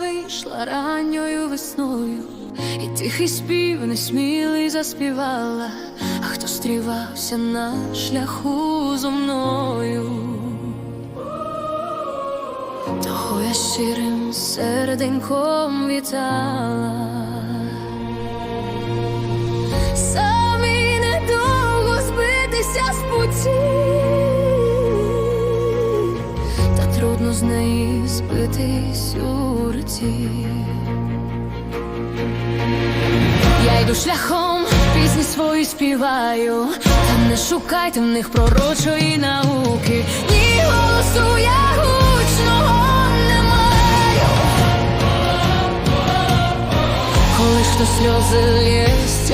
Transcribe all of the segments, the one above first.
вийшла ранньою весною, і тихий спів несмілий заспівала, а хто стрівався на шляху зо мною. Того я щирим серденьком вітала. З неї збитись у руті. Я йду шляхом, пісні свої співаю, та не шукайте в них пророчої науки. Ні голосу я гучного не маю. Коли ж сльози лє з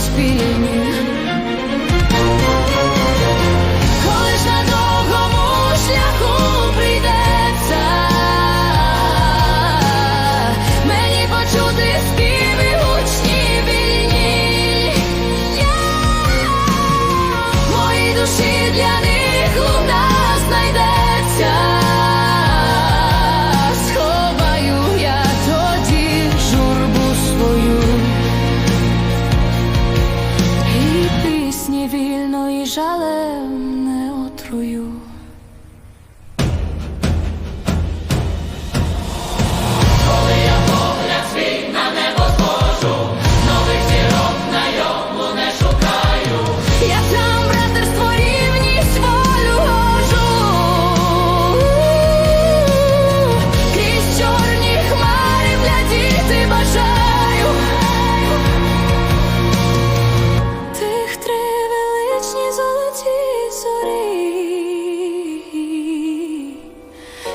сльози жалем не отрую.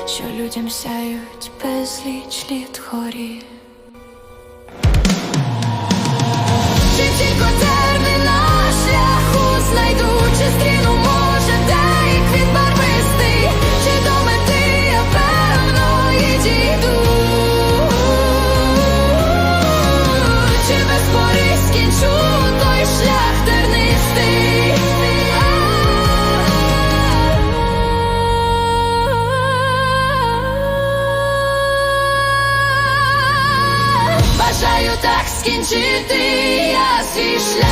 Що людям сяють безліч літ хорі. Бажаю так скінчити я свій шлях.